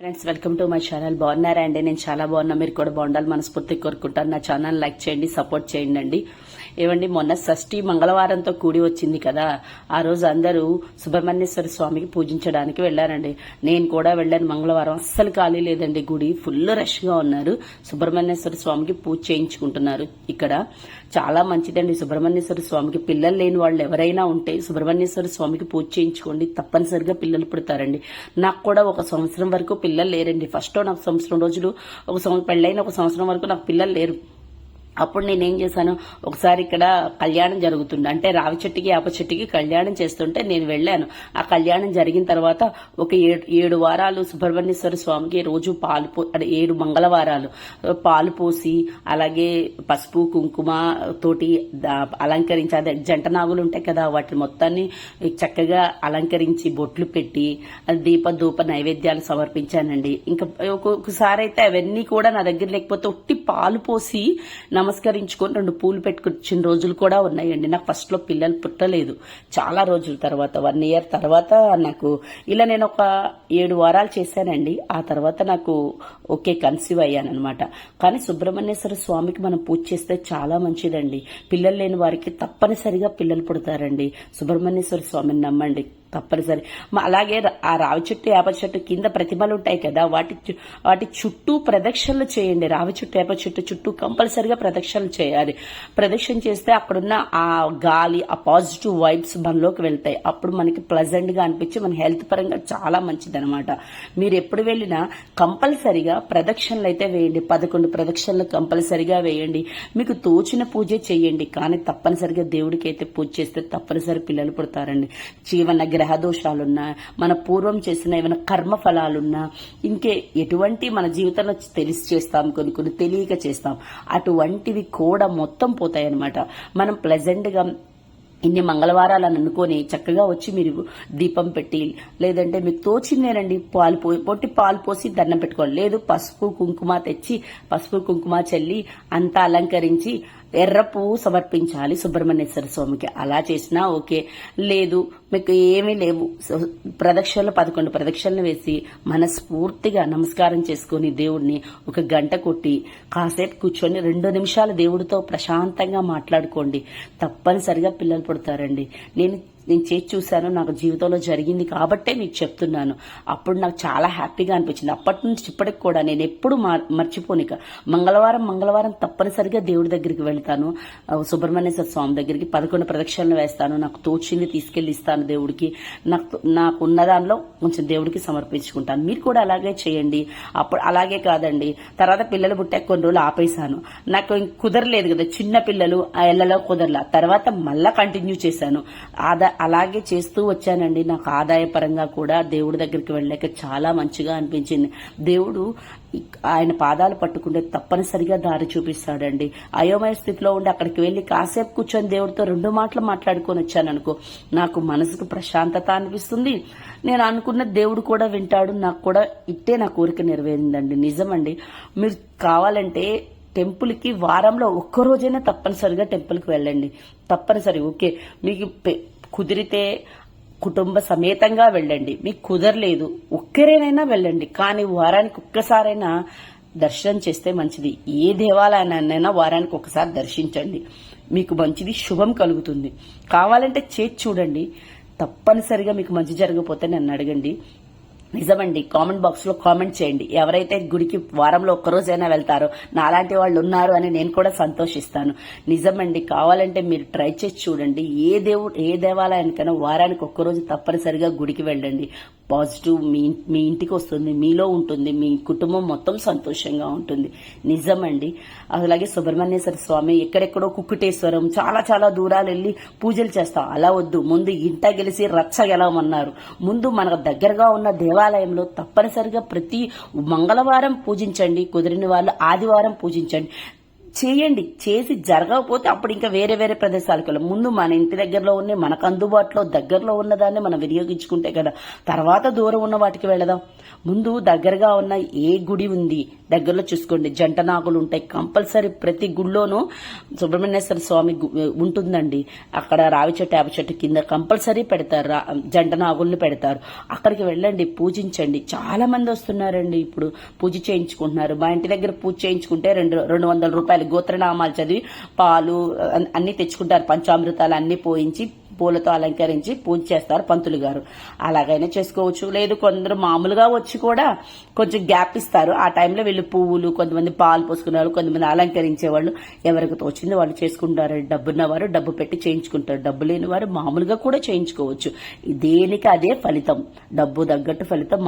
Friends welcome to my channel బాగున్నారా అండి? నేను చాలా బాగున్నా. మీరు కూడా బాగుండాలి మనస్ఫూర్తి కోరుకుంటాను. నా ఛానల్ లైక్ చేయండి సపోర్ట్ చేయండి అండి. ఏమండి మొన్న షష్ఠి మంగళవారంతో కూడి వచ్చింది కదా. ఆ రోజు అందరూ సుబ్రహ్మణ్యేశ్వర స్వామికి పూజించడానికి వెళ్ళారండి. నేను కూడా వెళ్ళాను మంగళవారం. అస్సలు ఖాళీ లేదండి గుడి. ఫుల్ రష్గా ఉన్నారు. సుబ్రహ్మణ్యేశ్వర స్వామికి పూజ చేయించుకుంటున్నారు ఇక్కడ. చాలా మంచిదండి సుబ్రహ్మణ్యేశ్వర స్వామికి. పిల్లలు లేని వాళ్ళు ఎవరైనా ఉంటే సుబ్రహ్మణ్యేశ్వర స్వామికి పూజ చేయించుకోండి. తప్పనిసరిగా పిల్లలు పుడతారండి. నాకు కూడా ఒక సంవత్సరం వరకు పిల్లలు లేరండి. ఫస్ట్ నాకు సంవత్సరం రోజులు ఒక సంవత్సరం పెళ్ళైన ఒక సంవత్సరం వరకు నాకు పిల్లలు లేరు. అప్పుడు నేనేం చేశాను? ఒకసారి ఇక్కడ కళ్యాణం జరుగుతుంది అంటే రావి చెట్టుకి యాప చెట్టుకి కళ్యాణం చేస్తుంటే నేను వెళ్ళాను. ఆ కళ్యాణం జరిగిన తర్వాత ఒక ఏడు ఏడు వారాలు సుబ్రహ్మణ్యేశ్వర స్వామికి రోజు పాలు పో ఏడు మంగళవారాలు పాలు పోసి అలాగే పసుపు కుంకుమ తోటి అలంకరించి అదే జంట నాగులు ఉంటాయి కదా వాటిని మొత్తాన్ని చక్కగా అలంకరించి బొట్లు పెట్టి దీప ధూప నైవేద్యాలు సమర్పించానండి. ఇంకా ఒక్కొక్కసారి అయితే అవన్నీ కూడా నా దగ్గర లేకపోతే ఒట్టి పాలు పోసి నమస్కరించుకొని రెండు పూలు పెట్టుకొచ్చిన రోజులు కూడా ఉన్నాయండి. నాకు ఫస్ట్లో పిల్లలు పుట్టలేదు. చాలా రోజుల తర్వాత వన్ ఇయర్ తర్వాత నాకు ఇలా నేను ఒక ఏడు వారాలు చేశానండి. ఆ తర్వాత నాకు ఓకే కన్సీవ్ అయ్యాను అనమాట కానీ సుబ్రహ్మణ్యేశ్వర స్వామికి మనం పూజ చేస్తే చాలా మంచిదండి. పిల్లలు లేని వారికి తప్పనిసరిగా పిల్లలు పుడతారండి. సుబ్రహ్మణ్యేశ్వర స్వామిని నమ్మండి. తప్పనిసరి. అలాగే ఆ రావి చెట్టు వేప చెట్టు కింద ప్రతిమలు ఉంటాయి కదా వాటి వాటి చుట్టూ ప్రదక్షిణలు చేయండి. రావి చెట్టు వేప చెట్టు చుట్టూ కంపల్సరిగా ప్రదక్షిణలు చేయాలి. ప్రదక్షిణ చేస్తే అక్కడున్న ఆ గాలి ఆ పాజిటివ్ వైబ్స్ మనలోకి వెళ్తాయి. అప్పుడు మనకి ప్లజెంట్గా అనిపించి మన హెల్త్ పరంగా చాలా మంచిది అనమాట మీరు ఎప్పుడు వెళ్ళినా కంపల్సరిగా ప్రదక్షిణలు అయితే వేయండి. పదకొండు ప్రదక్షిణలు కంపల్సరిగా వేయండి. మీకు తోచిన పూజ చేయండి. కానీ తప్పనిసరిగా దేవుడికి అయితే పూజ చేస్తే తప్పనిసరి పిల్లలు పుడతారండి. జీవన గ్రహ దోషాలున్నా మన పూర్వం చేసిన ఏమైనా కర్మ ఫలాలున్నా ఇంకే ఎటువంటి మన జీవితంలో తెలిసి చేస్తాం కొన్ని కొన్ని తెలియక చేస్తాం. అటువంటివి కూడా మొత్తం పోతాయన్నమాట. మనం ప్లెజెంట్గా ఇన్ని మంగళవారాలు అని అనుకొని చక్కగా వచ్చి మీరు దీపం పెట్టి లేదంటే మీకు తోచిందేనండి పాలు పో పొట్టి పాలు పోసి దండం పెట్టుకోవాలి. లేదు పసుపు కుంకుమ తెచ్చి పసుపు కుంకుమ చల్లి అంతా అలంకరించి ఎర్ర పువ్వు సమర్పించాలి సుబ్రహ్మణ్యేశ్వర స్వామికి. అలా చేసినా ఓకే. లేదు మీకు ఏమీ లేవు. ప్రదక్షిణలు పదకొండు ప్రదక్షిణలు వేసి మనస్ఫూర్తిగా నమస్కారం చేసుకుని దేవుడిని ఒక గంట కొట్టి కాసేపు కూర్చొని రెండు నిమిషాలు దేవుడితో ప్రశాంతంగా మాట్లాడుకోండి. తప్పనిసరిగా పిల్లలు పుడతారండి. నేను నేను చేసి చూశాను నాకు జీవితంలో జరిగింది కాబట్టే మీకు చెప్తున్నాను. అప్పుడు నాకు చాలా హ్యాపీగా అనిపించింది. అప్పటి నుంచి ఇప్పటికి కూడా నేను ఎప్పుడు మర్చిపోనిక మంగళవారం మంగళవారం తప్పనిసరిగా దేవుడి దగ్గరికి వెళ్తాను. సుబ్రహ్మణ్యేశ్వర స్వామి దగ్గరికి పదకొండు ప్రదక్షిణలు వేస్తాను. నాకు తోచింది తీసుకెళ్ళి ఇస్తాను దేవుడికి. నాకు నాకు ఉన్న దానిలో కొంచెం దేవుడికి సమర్పించుకుంటాను. మీరు కూడా అలాగే చేయండి. అప్పుడు అలాగే కాదండి. తర్వాత పిల్లలు పుట్టాక కొన్ని రోజులు ఆపేశాను. నాకు కుదరలేదు కదా. చిన్న పిల్లలు ఆ ఎల్లలో కుదరలా. తర్వాత మళ్ళా కంటిన్యూ చేశాను. ఆదా అలాగే చేస్తూ వచ్చానండి. నాకు ఆదాయపరంగా కూడా దేవుడి దగ్గరికి వెళ్ళాక చాలా మంచిగా అనిపించింది. దేవుడు ఆయన పాదాలు పట్టుకుంటే తప్పనిసరిగా దారి చూపిస్తాడండి. అయోమయ స్థితిలో ఉండి అక్కడికి వెళ్ళి కాసేపు కూర్చొని దేవుడితో రెండు మాటలు మాట్లాడుకొని వచ్చాను అనుకో నాకు మనసుకు ప్రశాంతత అనిపిస్తుంది. నేను అనుకున్న దేవుడు కూడా వింటాడు. నాకు కూడా ఇట్టే నా కోరిక నెరవేరిందండి. నిజమండి. మీరు కావాలంటే టెంపుల్కి వారంలో ఒక్కరోజైనా తప్పనిసరిగా టెంపుల్కి వెళ్ళండి. తప్పనిసరి. ఓకే. మీకు పె- కుదిరితే కుటుంబ సమేతంగా వెళ్ళండి. మీకు కుదరలేదు. ఒక్కరేనైనా వెళ్ళండి. కానీ వారానికి ఒక్కసారైనా దర్శనం చేస్తే మంచిది. ఏ దేవాలయాన్నైనా వారానికి ఒకసారి దర్శించండి. మీకు మంచిది శుభం కలుగుతుంది. కావాలంటే చేతి చూడండి. తప్పనిసరిగా మీకు మంచి జరగకపోతే నన్ను అడగండి. నిజమండి. కామెంట్ బాక్స్లో కామెంట్ చేయండి. ఎవరైతే గుడికి వారంలో ఒక్కరోజైనా వెళ్తారో నాలాంటి వాళ్ళు ఉన్నారు అని నేను కూడా సంతోషిస్తాను. నిజమండి. కావాలంటే మీరు ట్రై చేసి చూడండి. ఏ దేవుడు ఏ దేవాలయానికైనా వారానికి ఒక్కరోజు తప్పనిసరిగా గుడికి వెళ్ళండి. పాజిటివ్ మీ మీ ఇంటికి వస్తుంది మీలో ఉంటుంది మీ కుటుంబం మొత్తం సంతోషంగా ఉంటుంది. నిజమండి. అలాగే సుబ్రహ్మణ్యేశ్వర స్వామి ఎక్కడెక్కడో కుక్కుటేశ్వరం చాలా చాలా దూరాలు వెళ్ళి పూజలు చేస్తాం. అలా వద్దు. ముందు ఇంట గెలిసి రచ్చ గెలవమన్నారు. ముందు మనకు దగ్గరగా ఉన్న దేవాలయంలో తప్పనిసరిగా ప్రతి మంగళవారం పూజించండి. కుదిరిన వాళ్ళు ఆదివారం పూజించండి. చేయండి. చేసి జరగకపోతే అప్పుడు ఇంకా వేరే వేరే ప్రదేశాలకు వెళ్ళాం ముందు మన ఇంటి దగ్గరలో ఉన్న మనకు అందుబాటులో దగ్గరలో ఉన్నదాన్ని మనం వినియోగించుకుంటే కదా తర్వాత దూరం ఉన్న వాటికి వెళదాం. ముందు దగ్గరగా ఉన్న ఏ గుడి ఉంది దగ్గరలో చూసుకోండి. జంట నాగులు ఉంటాయి. కంపల్సరీ ప్రతి గుడిలోనూ సుబ్రహ్మణ్యేశ్వర స్వామి ఉంటుందండి. అక్కడ రావి చెట్టు యాప చెట్టు కింద కంపల్సరీ పెడతారు. రా- జంట నాగుల్ని పెడతారు. అక్కడికి వెళ్ళండి పూజించండి. చాలా మంది వస్తున్నారండి ఇప్పుడు. పూజ చేయించుకుంటున్నారు. మా ఇంటి దగ్గర పూజ చేయించుకుంటే రెండు రెండు వందల రూపాయలు గోత్రనామాలు చదివి పాలు అన్ని తెచ్చుకుంటారు. పంచామృతాలు అన్ని పోయించి పూలతో అలంకరించి పూజ చేస్తారు పంతులు గారు. అలాగైనా చేసుకోవచ్చు. లేదు కొందరు మామూలుగా వచ్చి కూడా కొంచెం గ్యాప్ ఇస్తారు. ఆ టైంలో వీళ్ళు పువ్వులు కొంతమంది పాలు పోసుకున్నారు కొంతమంది అలంకరించే వాళ్ళు ఎవరికి తోచింది వాళ్ళు చేసుకుంటారు. డబ్బున్న వారు డబ్బు పెట్టి చేయించుకుంటారు. డబ్బు లేని వారు మామూలుగా కూడా చేయించుకోవచ్చు. దేనికి అదే ఫలితం. డబ్బు తగ్గట్టు ఫలితం